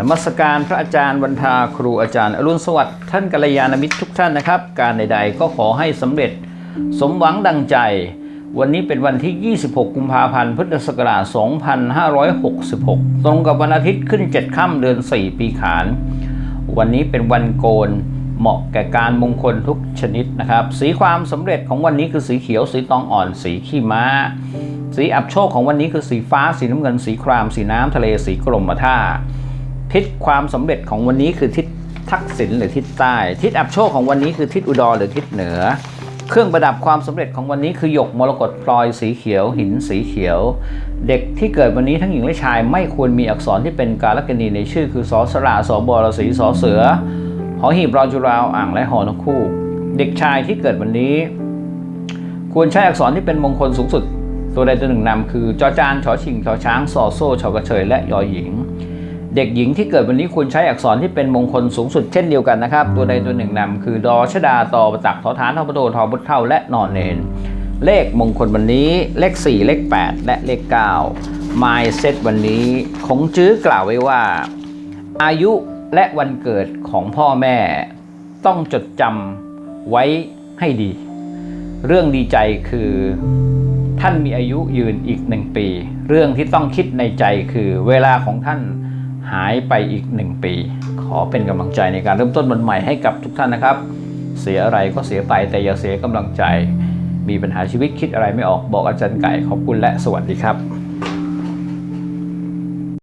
นมัสการพระอาจารย์วันทาครูอาจารย์อรุณสวัสดิ์ท่านกัลยาณมิตรทุกท่านนะครับ การใดๆก็ขอให้สำเร็จสมหวังดังใจ วันนี้เป็นวันที่ 26 กุมภาพันธ์พุทธศักราช 2566 ตรงกับวันอาทิตย์ขึ้น 7 ค่ำเดือน 4 ปีขาน วันนี้เป็นวันโกนเหมาะแก่การมงคลทุกชนิดนะครับ สีความสำเร็จของวันนี้คือสีเขียว สีตองอ่อน สีขี้ม้า สีอับโชคของวันนี้คือสีฟ้า สีน้ำเงิน สีคราม สีน้ำทะเล สีกรมท่า ทิศความสำเร็จของวันนี้คือทิศทักษิณหรือทิศใต้ ทิศอับโชคของวันนี้คือทิศอุดรหรือทิศเหนือ เครื่องประดับความสำเร็จของวันนี้คือหยกมรกตพลอยสีเขียว หินสีเขียว เด็กที่เกิดวันนี้ทั้งหญิงและชายไม่ควรมีอักษรที่เป็นกาลกณีในชื่อ คือสอสระสอบรสีสอเสือหอหีบรอจุราวอ่างและหอนกคู่ เด็กชายที่เกิดวันนี้ ควรใช้อักษรที่เป็นมงคลสูงสุด ตัวใดตัวหนึ่งนำคือจอจานชอชิงชอช้างซอโซ่ชอกระเชยและยอหญิง เด็กหญิงที่เกิดวันนี้ควรใช้อักษรที่เป็นมงคลสูงสุดเช่นเดียวกันนะครับ ตัวใดตัวหนึ่งนำคือดอชดาตอประตักทอฐานทอประโดทอบุตเท่าและนอนเนนเลขมงคลวันนี้เลข 4 เลข 8 และเลข9 My Set วันนี้คงจื้อกล่าวไว้ว่า อายุและวันเกิดของพ่อแม่ ต้องจดจำไว้ให้ดี เรื่องดีใจคือท่านมีอายุยืนอีกหนึ่งปี เรื่องที่ต้องคิดในใจคือเวลาของท่าน หายไปอีกหนึ่งปี ขอเป็นกำลังใจในการเริ่มต้นวันใหม่ให้กับทุกท่านนะครับ เสียอะไรก็เสียไปแต่อย่าเสียกำลังใจ มีปัญหาชีวิตคิดอะไรไม่ออกบอกอาจารย์ไก่ขอบคุณและสวัสดีครับ